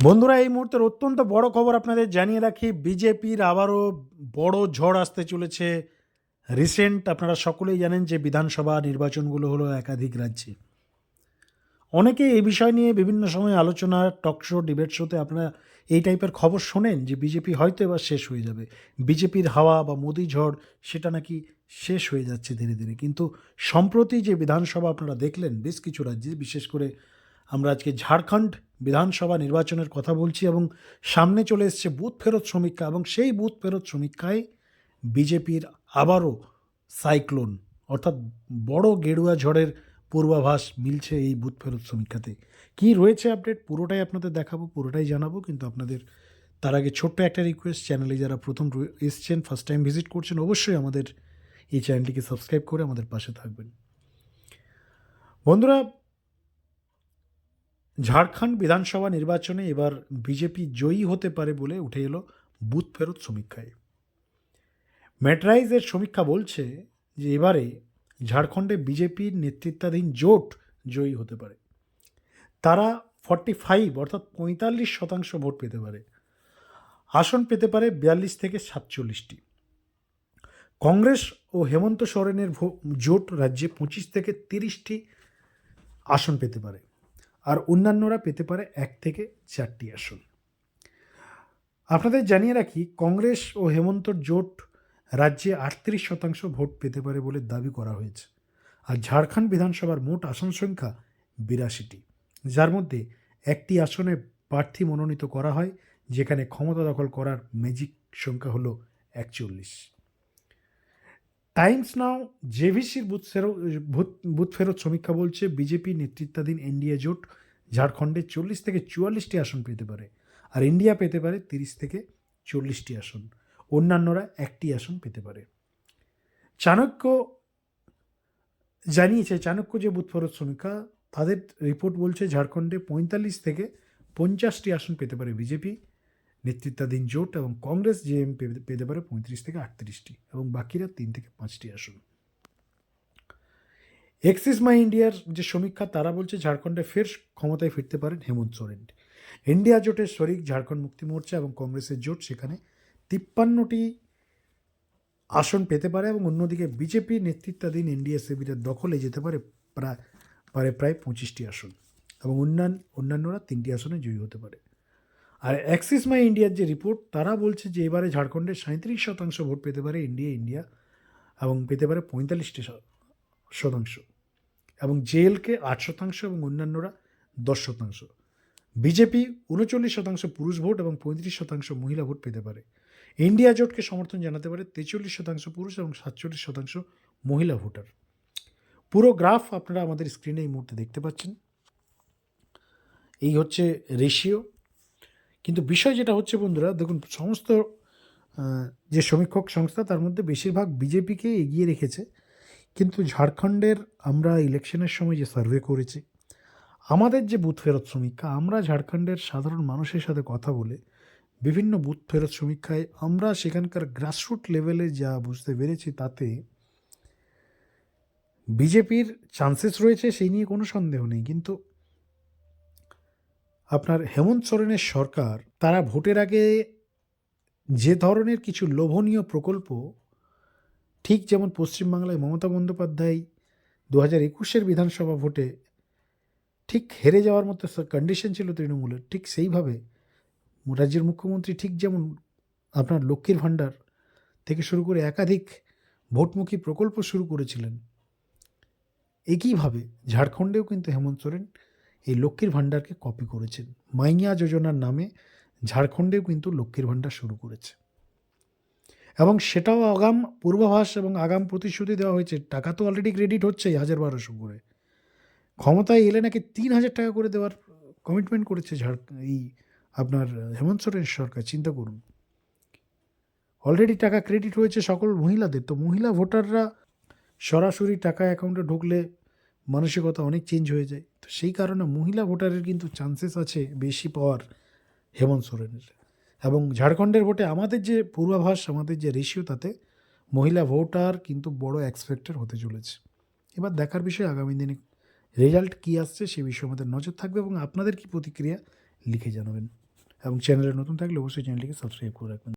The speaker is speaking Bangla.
বন্ধুরা, এই মুহূর্তের অত্যন্ত বড় খবর আপনাদের জানিয়ে রাখি। বিজেপির আবারও বড় ঝড় আসতে চলেছে। রিসেন্ট আপনারা সকলেই জানেন যে বিধানসভা নির্বাচনগুলো হলো একাধিক রাজ্যে। অনেকে এই বিষয় নিয়ে বিভিন্ন সময় আলোচনা, টক শো, ডিবেট শোতে আপনারা এই টাইপের খবর শোনেন যে বিজেপি হয়তো এবার শেষ হয়ে যাবে। বিজেপির হাওয়া বা মোদি ঝড়, সেটা নাকি শেষ হয়ে যাচ্ছে ধীরে ধীরে। কিন্তু সম্প্রতি যে বিধানসভা আপনারা দেখলেন, বেশ কিছু রাজ্যে, বিশেষ করে আমরা আজকে ঝাড়খণ্ড বিধানসভা নির্বাচনের কথা বলছি এবং সামনে চলে এসছে বুথ ফেরত সমীক্ষা এবং সেই বুথ ফেরত সমীক্ষায় বিজেপির আবারও সাইক্লোন, অর্থাৎ বড় গেরুয়া ঝড়ের পূর্বাভাস মিলছে এই বুথ ফেরত সমীক্ষাতে। কি রয়েছে আপডেট? পুরোটাই আপনাদের দেখাবো, পুরোটাই জানাব, কিন্তু আপনাদের তার আগে ছোট্ট একটা রিকোয়েস্ট চ্যানেলে যারা প্রথম এসছেন ফার্স্ট টাইম ভিজিট করছেন, অবশ্যই আমাদের এই চ্যানেলটিকে সাবস্ক্রাইব করে আমাদের পাশে থাকবেন। বন্ধুরা ঝাড়খণ্ড বিধানসভা নির্বাচনে এবার বিজেপি জয়ী হতে পারে বলে উঠে এলো বুথ ফেরত সমীক্ষায়। ম্যাট্রাইজের সমীক্ষা বলছে যে এবারে ঝাড়খণ্ডে বিজেপির নেতৃত্বাধীন জোট জয়ী হতে পারে। তারা ফর্টি ফাইভ অর্থাৎ পঁয়তাল্লিশ শতাংশ ভোট পেতে পারে। আসন পেতে পারে বিয়াল্লিশ থেকে সাতচল্লিশটি। কংগ্রেস ও হেমন্ত সোরেনের জোট রাজ্যে পঁচিশ থেকে তিরিশটি আসন পেতে পারে। আর অন্যান্যরা পেতে পারে এক থেকে চারটি আসন। আপনাদের জানিয়ে রাখি, কংগ্রেস ও হেমন্তর জোট রাজ্যে আটত্রিশ শতাংশ ভোট পেতে পারে বলে দাবি করা হয়েছে। আর ঝাড়খণ্ড বিধানসভার মোট আসন সংখ্যা বিরাশিটি। যার মধ্যে একটি আসনে প্রার্থী মনোনীত করা হয়, যেখানে ক্ষমতা দখল করার ম্যাজিক সংখ্যা হলো একচল্লিশ। টাইমস নাও, জেভিসির বুথ ফেরত বুথ- ফেরত সমীক্ষা বলছে, বিজেপি নেতৃত্বাধীন এনডিএ জোট ঝাড়খণ্ডে চল্লিশ থেকে চুয়াল্লিশটি আসন পেতে পারে, আর ইন্ডিয়া পেতে পারে তিরিশ থেকে চল্লিশটি আসন। অন্যান্যরা একটি আসন পেতে পারে। চাণক্য জানিয়েছে, চাণক্য যে বুথ ফেরত সমীক্ষা, তাদের রিপোর্ট বলছে ঝাড়খণ্ডে পঁয়তাল্লিশ থেকে পঞ্চাশটি আসন পেতে পারে বিজেপি। নেতৃত্বাধীন জোট এবং কংগ্রেস জেএম পেতে পারে পঁয়ত্রিশ থেকে আটত্রিশটি এবং বাকিরা তিন থেকে পাঁচটি আসন। এক্সিস মাই ইন্ডিয়ার যে সমীক্ষা, তারা বলছে ঝাড়খণ্ডে ফের ক্ষমতায় ফিরতে পারেন হেমন্ত সোরেন। ইন্ডিয়া জোটের শরিক ঝাড়খণ্ড মুক্তি মোর্চা এবং কংগ্রেসের জোট সেখানে তিপ্পান্নটি আসন পেতে পারে এবং অন্যদিকে বিজেপি নেতৃত্বাধীন এনডিএ শিবিরের দখলে যেতে পারে প্রায় পারে প্রায় পঁচিশটি আসন এবং অন্যান্য অন্যান্যরা তিনটি আসনে জয়ী হতে পারে। আর অ্যাক্সিস মাই ইন্ডিয়ার যে রিপোর্ট তারা বলছে যে এবারে ঝাড়খণ্ডে সাঁত্রিশ শতাংশ ভোট পেতে পারে ইন্ডিয়া ইন্ডিয়া এবং পেতে পারে পঁয়তাল্লিশটি শতাংশ এবং জেএলকে আট শতাংশ এবং অন্যান্যরা দশ শতাংশ। বিজেপি উনচল্লিশ শতাংশ পুরুষ ভোট এবং পঁয়ত্রিশ শতাংশ মহিলা ভোট পেতে পারে। ইন্ডিয়া জোটকে সমর্থন জানাতে পারে তেচল্লিশ শতাংশ পুরুষ এবং সাতচল্লিশ শতাংশ মহিলা ভোটার। পুরো গ্রাফ আপনারা আমাদের স্ক্রিনে এই মুহূর্তে দেখতে পাচ্ছেন। এই হচ্ছে রেশিও কিন্তু বিষয় যেটা হচ্ছে বন্ধুরা, দেখুন, সমস্ত যে সমীক্ষক সংস্থা, তার মধ্যে বেশিরভাগ বিজেপিকে এগিয়ে রেখেছে। কিন্তু ঝাড়খণ্ডের আমরা ইলেকশনের সময় যে সার্ভে করেছি, আমাদের যে বুথ ফেরত সমীক্ষা, আমরা ঝাড়খণ্ডের সাধারণ মানুষের সাথে কথা বলে বিভিন্ন বুথ ফেরত সমীক্ষায় আমরা সেখানকার গ্রাসরুট লেভেলে যা বুঝতে পেরেছি, তাতে বিজেপির চান্সেস রয়েছে, সেই নিয়ে কোনো সন্দেহ নেই। কিন্তু আপনার হেমন্ত সোরেনের সরকার, তারা ভোটের আগে যে ধরনের কিছু লোভনীয় প্রকল্প, ঠিক যেমন পশ্চিমবাংলায় মমতা বন্দ্যোপাধ্যায় দু হাজার একুশের বিধানসভা ভোটে ঠিক হেরে যাওয়ার মতো কন্ডিশন ছিল তৃণমূলের, ঠিক সেইভাবে রাজ্যের মুখ্যমন্ত্রী ঠিক যেমন আপনার লক্ষ্মীর ভাণ্ডার থেকে শুরু করে একাধিক ভোটমুখী প্রকল্প শুরু করেছিলেন। একইভাবে ঝাড়খণ্ডেও কিন্তু হেমন্ত সোরেন এই লক্ষ্মীর ভাণ্ডারকে কপি করেছেন। মাইয়া যোজনার নামে ঝাড়খণ্ডেও কিন্তু লক্ষ্মীর ভাণ্ডার শুরু করেছে। এবং সেটাও আগাম পূর্বাভাস এবং আগাম প্রতিশ্রুতি দেওয়া হয়েছে। টাকা তো অলরেডি ক্রেডিট হচ্ছেই, হাজার বারোশো করে। ক্ষমতায় এলে নাকি তিন হাজার টাকা করে দেওয়ার কমিটমেন্ট করেছে ঝাড়, এই আপনার হেমন্ত সোরেন সরকার, চিন্তা করুন। অলরেডি টাকা ক্রেডিট হয়েছে সকল মহিলাদের। তো মহিলা ভোটাররা সরাসরি টাকা অ্যাকাউন্টে ঢুকলে মানসিকতা অনেক চেঞ্জ হয়ে যায়। তো সেই কারণে মহিলা ভোটারের কিন্তু চান্সেস আছে বেশি পাওয়ার হেমন্ত সোরেনের। এবং ঝাড়খণ্ডের ভোটে আমাদের যে পূর্বাভাস, আমাদের যে রেশিও তাতে মহিলা ভোটার কিন্তু বড় এক্সপেক্টেড হতে চলেছে। এবার দেখার বিষয় আগামী দিনে রেজাল্ট কী আসছে সে বিষয়ে আমাদের নজর থাকবে এবং আপনাদের কি প্রতিক্রিয়া লিখে জানাবেন। এবং চ্যানেলে নতুন থাকলে অবশ্যই চ্যানেলটিকে সাবস্ক্রাইব করে রাখবেন।